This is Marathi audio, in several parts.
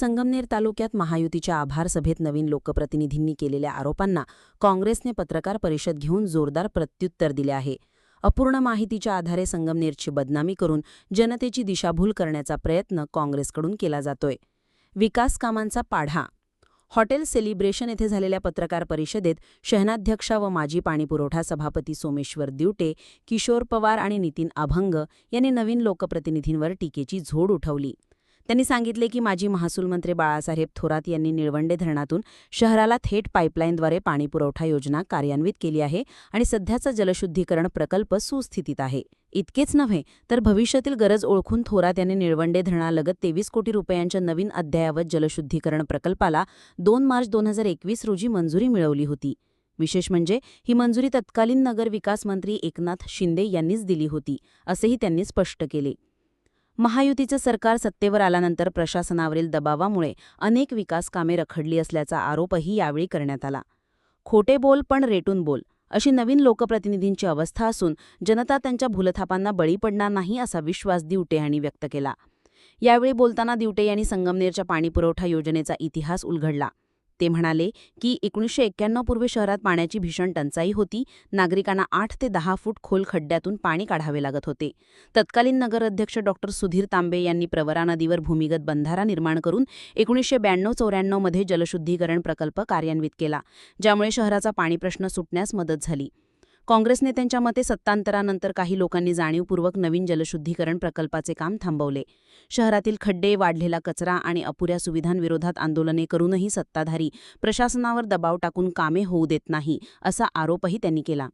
संगमनेर तालुक्यात महायुतीच्या आभार सभेत नवीन लोकप्रतिनिधींनी केलेल्या आरोपांना काँग्रेसने पत्रकार परिषद घेऊन जोरदार प्रत्युत्तर दिले आहे. अपूर्ण माहितीच्या आधारे संगमनेरची बदनामी करून जनतेची दिशाभूल करण्याचा प्रयत्न काँग्रेसकडून केला जातोय. विकास कामांचा पाढा. हॉटेल सेलिब्रेशन येथे झालेल्या पत्रकार परिषदेत शहनाध्यक्षा व माजी पाणीपुरवठा सभापती सोमेश्वर दिवटे किशोर पवार आणि नितीन अभंग यांनी नवीन लोकप्रतिनिधींवर टीकेची झोड उठवली. त्यांनी सांगितले की माजी महसूल मंत्री बाळासाहेब थोरात यांनी निळवंडे धरणातून शहराला थेट पाईपलाईनद्वारे पाणीपुरवठा योजना कार्यान्वित केली आहे आणि सध्याचा जलशुद्धीकरण प्रकल्प सुस्थितीत आहे. इतकेच नव्हे तर भविष्यातील गरज ओळखून थोरात यांनी निळवंडे धरणालगत तेवीस कोटी रुपयांच्या नवीन अद्ययावत जलशुद्धीकरण प्रकल्पाला दोन मार्च दोन हजार एकवीस रोजी मंजुरी मिळवली होती. विशेष म्हणजे ही मंजुरी तत्कालीन नगर विकास मंत्री एकनाथ शिंदे यांनीच दिली होती असेही त्यांनी स्पष्ट केले. महायुतीचं सरकार सत्तेवर आल्यानंतर प्रशासनावरील दबावामुळे अनेक विकास कामे रखडली असल्याचा आरोपही यावेळी करण्यात आला. खोटे बोल पण रेटून बोल अशी नवीन लोकप्रतिनिधींची अवस्था असून जनता त्यांच्या भूलथापांना बळी पडणार नाही असा विश्वास दिवटे यांनी व्यक्त केला. यावेळी बोलताना दिवटे यांनी संगमनेरच्या पाणीपुरवठा योजनेचा इतिहास उलघडला ते म्हणाले की एकोणीसशे एक्क्याण्णव पूर्वी शहरात पाण्याची भीषण टंचाई होती. नागरिकांना आठ ते दहा फूट खोल खड्ड्यातून पाणी काढावे लागत होते. तत्कालीन नगराध्यक्ष डॉक्टर सुधीर तांबे यांनी प्रवरा नदीवर भूमिगत बंधारा निर्माण करून एकोणीसशे ब्याण्णव चौऱ्याण्णवमध्ये जलशुद्धीकरण प्रकल्प कार्यान्वित केला ज्यामुळे शहराचा पाणी प्रश्न सुटण्यास मदत झाली. काँग्रेस नेत्यांच्या मते सत्तांतरानंतर काही लोकांनी जाणीवपूर्वक नवीन जलशुद्धीकरण प्रकल्पाचे काम थांबवले. शहरातील खड्डे वाढलेला कचरा आणि अपुऱ्या सुविधांविरोधात आंदोलने करूनही सत्ताधारी प्रशासनावर दबाव टाकून कामे होऊ देत नाही असा आरोपही त्यांनी केला.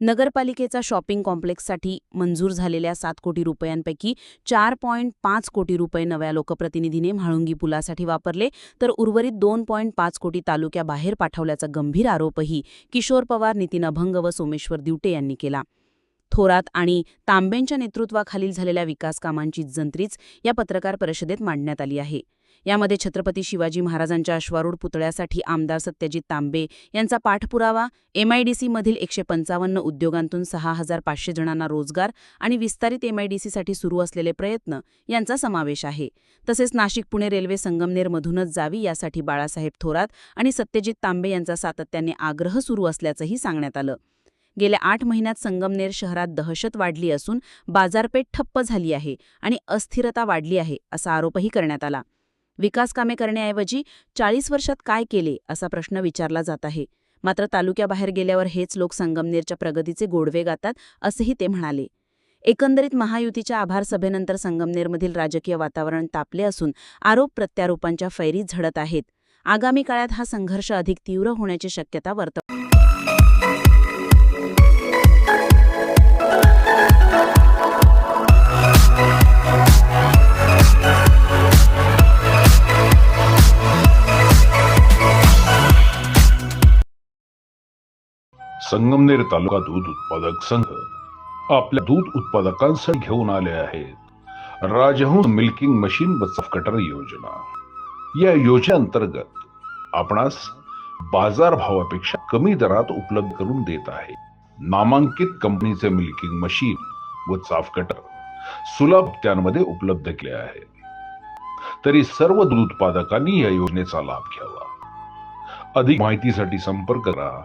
नगरपालिकेचा शॉपिंग कॉम्प्लेक्ससाठी मंजूर झालेल्या सात कोटी रुपयांपैकी चार पॉईंट पाच कोटी रुपये नव्या लोकप्रतिनिधीने म्हाळुंगी पुलासाठी वापरले तर उर्वरित दोन पॉईंट पाच कोटी तालुक्याबाहेर पाठवल्याचा गंभीर आरोपही किशोर पवार नितीन अभंग व सोमेश्वर दिवटे यांनी केला. थोरात आणि तांबेंच्या नेतृत्वाखालील झालेल्या विकास कामांची जंत्रीच या पत्रकार परिषदेत मांडण्यात आली आहे. यामध्ये छत्रपती शिवाजी महाराजांच्या अश्वारूढ पुतळ्यासाठी आमदार सत्यजित तांबे यांचा पाठपुरावा एमआयडीसीमधील एकशे पंचावन्न उद्योगांतून सहा हजार पाचशे जणांना रोजगार आणि विस्तारित एमआयडीसीसाठी सुरू असलेले प्रयत्न यांचा समावेश आहे. तसेच नाशिक पुणे रेल्वे संगमनेरमधूनच जावी यासाठी बाळासाहेब थोरात आणि सत्यजित तांबे यांचा सातत्याने आग्रह सुरू असल्याचंही सांगण्यात आलं. गेल्या आठ महिन्यात संगमनेर शहरात दहशत वाढली असून बाजारपेठ ठप्प झाली आहे आणि अस्थिरता वाढली आहे असा आरोपही करण्यात आला. विकासकामे करण्याऐवजी चाळीस वर्षात काय केले असा प्रश्न विचारला जात आहे. मात्र तालुक्याबाहेर गेल्यावर हेच लोक संगमनेरच्या प्रगतीचे गोडवे गातात असेही ते म्हणाले. एकंदरीत महायुतीच्या आभार सभेनंतर संगमनेरमधील राजकीय वातावरण तापले असून आरोप प्रत्यारोपांच्या फैरीत झडत आहेत. आगामी काळात हा संघर्ष अधिक तीव्र होण्याची शक्यता वर्तव संगमनेर तालुका दूध उत्पादक संघ आपल्या दूध उत्पादकांसाठी घेऊन आले आहेत. राजहंस मिल्किंग मशीन व कटर योजना. या योजनेअंतर्गत आपणास बाजार भावापेक्षा कमी दरात उपलब्ध करून देत आहे. नामांकित कंपनीचे मिल्किंग मशीन व चाफ कटर सुलभ त्यांमध्ये उपलब्ध केले आहे. तरी सर्व दूध उत्पादकांनी या योजनेचा लाभ घ्यावा. अधिक माहितीसाठी संपर्क करा.